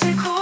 싫고